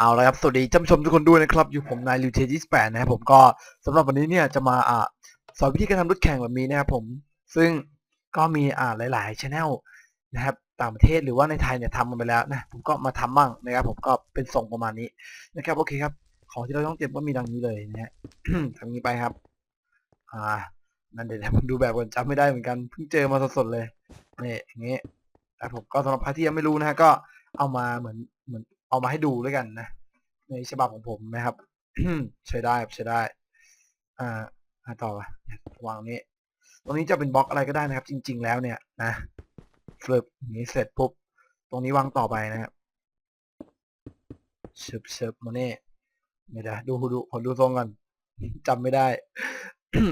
เอาละครับ สวัสดีท่านผู้ชมทุกคนด้วยนะครับ อยู่ผมนายลิวเทจิสแปดนะครับผมก็สำหรับวันนี้เนี่ยจะมาอ่าสอนวิธีการทำรถแข่งแบบนี้นะครับผม ซึ่งก็มีอ่าหลายๆช anel นะครับต่างประเทศหรือว่าในไทยเนี่ยทำกันไปแล้วนะผมก็มาทำบ้างนะครับผมก็เป็นทรงประมาณนี้นะครับโอเคครับ ของที่เราต้องเตรียมก็มีดังนี้เลยนะฮะทำนี้ไปครับ อ่า นั่นเดี๋ยวผมดูแบบก่อนจำไม่ได้เหมือนกันเพิ่งเจอมาสดๆเลยนี่อย่างเงี้นะครับผมก็สำหรับใครที่ยังไม่รู้นะฮะก็เอามาเหมือนเหมือน เอามาให้ดูด้วยกันนะ ในฉบับของผมนะครับ ใช้ได้ใช้ได้ อ่าอ่าต่อวะวางนี้ตรงนี้จะเป็นบล็อกอะไรก็ได้นะครับ จริง ๆ แล้วเนี่ยนะฟลิปนี้เสร็จปุ๊บตรงนี้วางต่อไปนะครับเชิบเชิบมาเน่ไม่ได้ดูดูขอดูทรงก่อนจำไม่ได้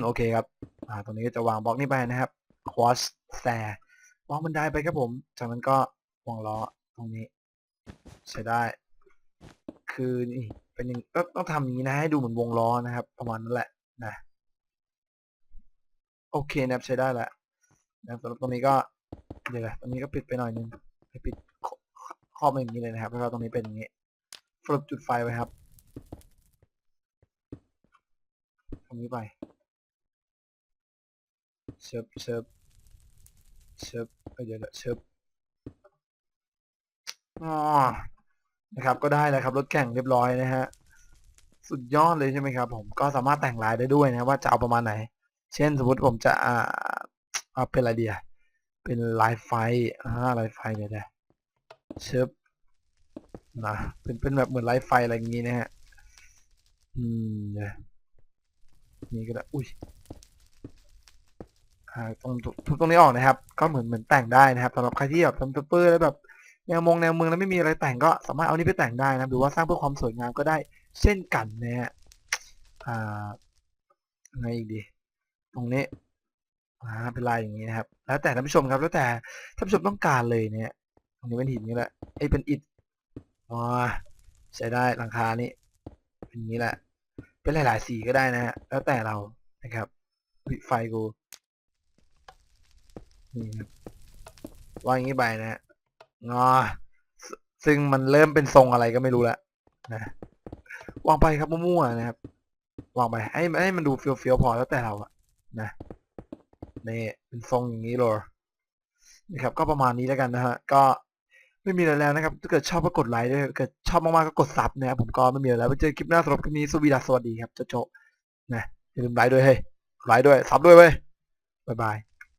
โอเคครับ อ่า ตรงนี้จะวางบล็อกนี้ไปนะครับ cross stair วางบันไดไปครับผม จากนั้นก็วางล้อตรงนี้ ใช้ได้ คือนี่เป็นอย่างต้องต้องทำอย่างนี้นะให้ดูเหมือนวงล้อนะครับ ประมาณนั้นแหละนะ โอเคนะครับใช้ได้แล้วนะครับสำหรับตรงนี้ก็เดี๋ยวนะตรงนี้ก็ปิดไปหน่อยนึงให้ปิดขครอบมาอย่างนี้เลยนะครับ แล้วก็ตรงนี้เป็นอย่างนี้ฟลุปจุดไฟไว้ครับ ตรงนี้ไปเชิบเชิบเชิบเอ้ยเดี๋ยวเดี๋ยวเชิบอ๋อ นะครับ ก็ได้แล้วครับรถแข่งเรียบร้อยนะฮะสุดยอดเลยใช่ไหมครับผมก็สามารถแต่งลายได้ด้วยนะว่าจะเอาประมาณไหน เช่นสมมติผมจะอ่าเอาเป็นอะไรเดียเป็นลายไฟอ่าลายไฟเดี๋ยวเดียวเชิบนะเป็นเป็นแบบเหมือนลายไฟอะไรอย่างงี้นะฮะอืมเดี๋ยนี่ก็ได้อุ้ยอ่าตรงทุบตรงนี้ออกนะครับ ก็เหมือนเหมือนแต่งได้นะครับสำหรับใครที่แบบทำเปอร์แล้วแบบ แนวมงแนวเมืองแล้วไม่มีอะไรแต่งก็สามารถเอานี้ไปแต่งได้นะหรือว่าสร้างเพื่อความสวยงามก็ได้เช่นกันนะฮะอ่าไงอีกดี ตรงนี้อ่าเป็นลายอย่างนี้นะครับ แล้วแต่ท่านผู้ชมครับแล้วแต่ท่านผู้ชมต้องการเลยเนี่ยตรงนี้เป็นหินนี่แหละไอ้เป็นอิฐอ๋อใช้ได้หลังคานี่เป็นนี้แหละ เป็นหลาย ๆ สีก็ได้นะฮะแล้วแต่เรานะครับไฟกูนี่ครับวางอย่างนี้ไปนะฮะ งอซซึ่งมันเริ่มเป็นทรงอะไรก็ไม่รู้แล้วนะวางไปครับมั่วๆนะครับวางไปให้ให้มันดูเฟี้ยวๆพอแล้วแต่เราอะนะนี่เป็นทรงอย่างนี้เลยนะครับ ก็ประมาณนี้แล้วกันนะฮะก็ไม่มีอะไรแล้วนะครับถ้าเกิดชอบก็กดไลค์ด้วยถ้าเกิดชอบมากๆก็กดซับนะครับผมก็ไม่มีอะไรแล้วไปเจอคลิปหน้าสำหรับคลิปนี้สวีดัสสวัสดีครับโจโจนะอย่าลืมไลค์ด้วยเฮ้ยไลค์ด้วยซับด้วยเว้ยบ๊ายบาย